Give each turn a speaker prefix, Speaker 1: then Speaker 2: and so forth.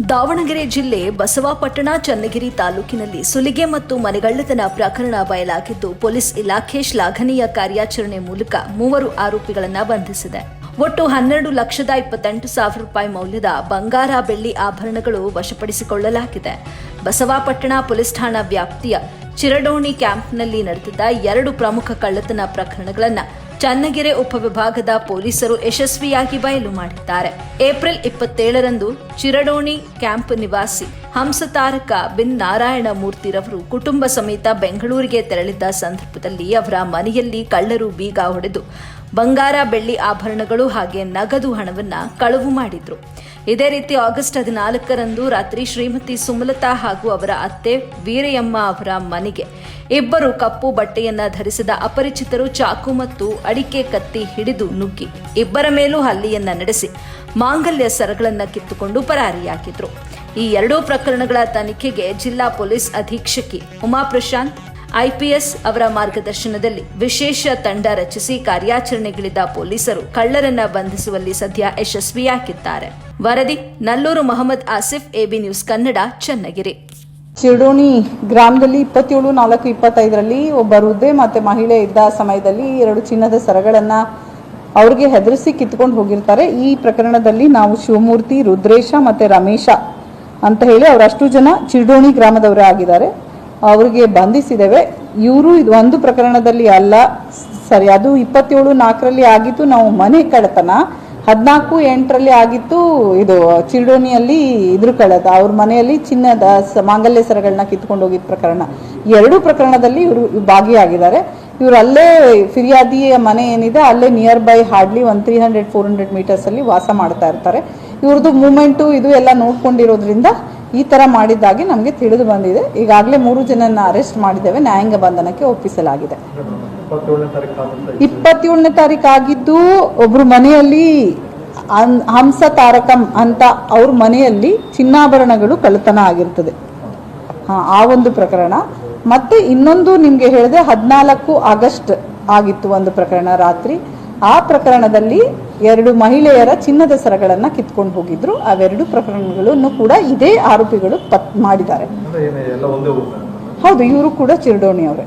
Speaker 1: ದಾವಣಗೆರೆ ಜಿಲ್ಲೆ ಬಸವಾಪಟ್ಟಣ, ಚನ್ನಗಿರಿ ತಾಲೂಕಿನಲ್ಲಿ ಸುಲಿಗೆ ಮತ್ತು ಮನೆಗಳ್ಳತನ ಪ್ರಕರಣ ಬಯಲಾಗಿದ್ದು, ಪೊಲೀಸ್ ಇಲಾಖೆ ಶ್ಲಾಘನೀಯ ಕಾರ್ಯಾಚರಣೆ ಮೂಲಕ ಮೂವರು ಆರೋಪಿಗಳನ್ನು ಬಂಧಿಸಿದೆ. ಒಟ್ಟು ಹನ್ನೆರಡು ಲಕ್ಷದ ಇಪ್ಪತ್ತೆಂಟು ಸಾವಿರ ರೂಪಾಯಿ ಮೌಲ್ಯದ ಬಂಗಾರ ಬೆಳ್ಳಿ ಆಭರಣಗಳು ವಶಪಡಿಸಿಕೊಳ್ಳಲಾಗಿದೆ. ಬಸವಾಪಟ್ಟಣ ಪೊಲೀಸ್ ಠಾಣಾ ವ್ಯಾಪ್ತಿಯ ಚಿರಡೋಣಿ ಕ್ಯಾಂಪ್ನಲ್ಲಿ ನಡೆದಿದ್ದ ಎರಡು ಪ್ರಮುಖ ಕಳ್ಳತನ ಪ್ರಕರಣಗಳನ್ನು ಚನ್ನಗಿರೆ ಉಪವಿಭಾಗದ ಪೊಲೀಸರು ಯಶಸ್ವಿಯಾಗಿ ಬಯಲು ಮಾಡಿದ್ದಾರೆ. ಏಪ್ರಿಲ್ ಇಪ್ಪತ್ತೇಳರಂದು ಚಿರಡೋಣಿ ಕ್ಯಾಂಪ್ ನಿವಾಸಿ ಹಂಸತಾರಕ ಬಿನ್ ನಾರಾಯಣ ಮೂರ್ತಿರವರು ಕುಟುಂಬ ಸಮೇತ ಬೆಂಗಳೂರಿಗೆ ತೆರಳಿದ್ದ ಸಂದರ್ಭದಲ್ಲಿ ಅವರ ಮನೆಯಲ್ಲಿ ಕಳ್ಳರು ಬೀಗ ಹೊಡೆದು ಬಂಗಾರ ಬೆಳ್ಳಿ ಆಭರಣಗಳು ಹಾಗೆ ನಗದು ಹಣವನ್ನು ಕಳವು ಮಾಡಿದ್ರು. ಇದೇ ರೀತಿ ಆಗಸ್ಟ್ ಹದಿನಾಲ್ಕರಂದು ರಾತ್ರಿ ಶ್ರೀಮತಿ ಸುಮಲತಾ ಹಾಗೂ ಅವರ ಅತ್ತೆ ವೀರಯ್ಯಮ್ಮ ಅವರ ಮನೆಗೆ ಇಬ್ಬರು ಕಪ್ಪು ಬಟ್ಟೆಯನ್ನ ಧರಿಸಿದ ಅಪರಿಚಿತರು ಚಾಕು ಮತ್ತು ಅಡಿಕೆ ಕತ್ತಿ ಹಿಡಿದು ನುಗ್ಗಿ ಇಬ್ಬರ ಮೇಲೂ ಹಲ್ಲಿಯನ್ನ ನಡೆಸಿ ಮಾಂಗಲ್ಯ ಸರಗಳನ್ನ ಕಿತ್ತುಕೊಂಡು ಪರಾರಿಯಾಗಿದ್ರು. ಈ ಎರಡೂ ಪ್ರಕರಣಗಳ ತನಿಖೆಗೆ ಜಿಲ್ಲಾ ಪೊಲೀಸ್ ಅಧೀಕ್ಷಕಿ ಉಮಾ ಪ್ರಶಾಂತ್, ಐಪಿಎಸ್ ಅವರ ಮಾರ್ಗದರ್ಶನದಲ್ಲಿ ವಿಶೇಷ ತಂಡ ರಚಿಸಿ ಕಾರ್ಯಾಚರಣೆಗಿಳಿದ ಪೊಲೀಸರು ಕಳ್ಳರನ್ನ ಬಂಧಿಸುವಲ್ಲಿ ಸದ್ಯ ಯಶಸ್ವಿಯಾಗಿದ್ದಾರೆ. ವರದಿ, Nalluru Mohammed Asif, A B news Kannada, Channagiri.
Speaker 2: Chiradoni ಗ್ರಾಮದಲ್ಲಿ ಇಪ್ಪತ್ತೇಳು, ನಾಲ್ಕು, ಇಪ್ಪತ್ತೈದರಲ್ಲಿ ಒಬ್ಬ ವೃದ್ಧೆ ಮತ್ತೆ ಮಹಿಳೆ ಇದ್ದ ಸಮಯದಲ್ಲಿ ಎರಡು ಚಿನ್ನದ ಸರಗಳನ್ನು ಅವ್ರಿಗೆ ಹೆದರಿಸಿ ಕಿತ್ಕೊಂಡು ಹೋಗಿರ್ತಾರೆ. ಈ ಪ್ರಕರಣದಲ್ಲಿ ನಾವು ಶಿವಮೂರ್ತಿ, ರುದ್ರೇಶ ಮತ್ತು ರಮೇಶ ಅಂತ ಹೇಳಿ ಅವರಷ್ಟು ಜನ ಚಿರಡೋಣಿ ಗ್ರಾಮದವರೇ ಆಗಿದ್ದಾರೆ. ಅವರಿಗೆ ಬಂಧಿಸಿದ್ದೇವೆ. ಇವರು ಇದು ಒಂದು ಪ್ರಕರಣದಲ್ಲಿ ಅಲ್ಲ. ಸರಿ, ಅದು ಇಪ್ಪತ್ತೇಳು, ನಾಲ್ಕರಲ್ಲಿ ಆಗಿತ್ತು ನಾವು ಮನೆ ಕಳ್ಳತನ ಹದಿನಾಲ್ಕು ಎಂಟರಲ್ಲಿ ಆಗಿತ್ತು ಇದು ಚಿಲ್ಡೋನಿಯಲ್ಲಿ ಇದ್ರ ಕಳೆದ, ಅವ್ರ ಮನೆಯಲ್ಲಿ ಚಿನ್ನದ ಮಾಂಗಲ್ಯ ಸರಗಳನ್ನ ಕಿತ್ಕೊಂಡು ಹೋಗಿದ್ದ ಪ್ರಕರಣ. ಎರಡು ಪ್ರಕರಣದಲ್ಲಿ ಇವರು ಭಾಗಿಯಾಗಿದ್ದಾರೆ. ಇವರು ಅಲ್ಲೇ ಫಿರ್ಯಾದಿಯ ಮನೆ ಏನಿದೆ, ಅಲ್ಲೇ ನಿಯರ್ ಬೈ ಹಾರ್ಡ್ಲಿ ಒಂದು ತ್ರೀ ಹಂಡ್ರೆಡ್ ಫೋರ್ ಹಂಡ್ರೆಡ್ ಮೀಟರ್ಸಲ್ಲಿ ವಾಸ ಮಾಡ್ತಾ ಇರ್ತಾರೆ. ಇವ್ರದ್ದು ಮೂಮೆಂಟು ಇದು ಎಲ್ಲ ನೋಡ್ಕೊಂಡಿರೋದ್ರಿಂದ ಈ ಥರ ಮಾಡಿದ್ದಾಗಿ ನಮಗೆ ತಿಳಿದು ಬಂದಿದೆ. ಈಗಾಗಲೇ ಮೂರು ಜನನ ಅರೆಸ್ಟ್ ಮಾಡಿದ್ದೇವೆ, ನ್ಯಾಯಾಂಗ ಬಂಧನಕ್ಕೆ ಒಪ್ಪಿಸಲಾಗಿದೆ.
Speaker 3: ಇಪ್ಪತ್ತೇಳನೇ ತಾರೀಕು
Speaker 2: ಆಗಿದ್ದು ಒಬ್ರು ಮನೆಯಲ್ಲಿ ಹಂಸ ತಾರಕಂ ಅಂತ ಅವ್ರ ಮನೆಯಲ್ಲಿ ಚಿನ್ನಾಭರಣಗಳು ಕಳ್ಳತನ ಆಗಿರ್ತದೆ. ಹಾ ಆ ಒಂದು ಪ್ರಕರಣ. ಮತ್ತೆ ಇನ್ನೊಂದು ನಿಮ್ಗೆ ಹೇಳಿದೆ ಹದಿನಾಲ್ಕು ಆಗಸ್ಟ್ ಆಗಿತ್ತು ಒಂದು ಪ್ರಕರಣ ರಾತ್ರಿ. ಆ ಪ್ರಕರಣದಲ್ಲಿ ಎರಡು ಮಹಿಳೆಯರ ಚಿನ್ನದ ಸರಗಳನ್ನ ಕಿತ್ಕೊಂಡು ಹೋಗಿದ್ರು. ಅವೆರಡು ಪ್ರಕರಣಗಳನ್ನು ಕೂಡ ಇದೇ ಆರೋಪಿಗಳು ಪತ್ ಮಾಡಿದ್ದಾರೆ. ಹೌದು ಇವರು ಕೂಡ ಚಿರಡೋಣಿ ಅವರೇ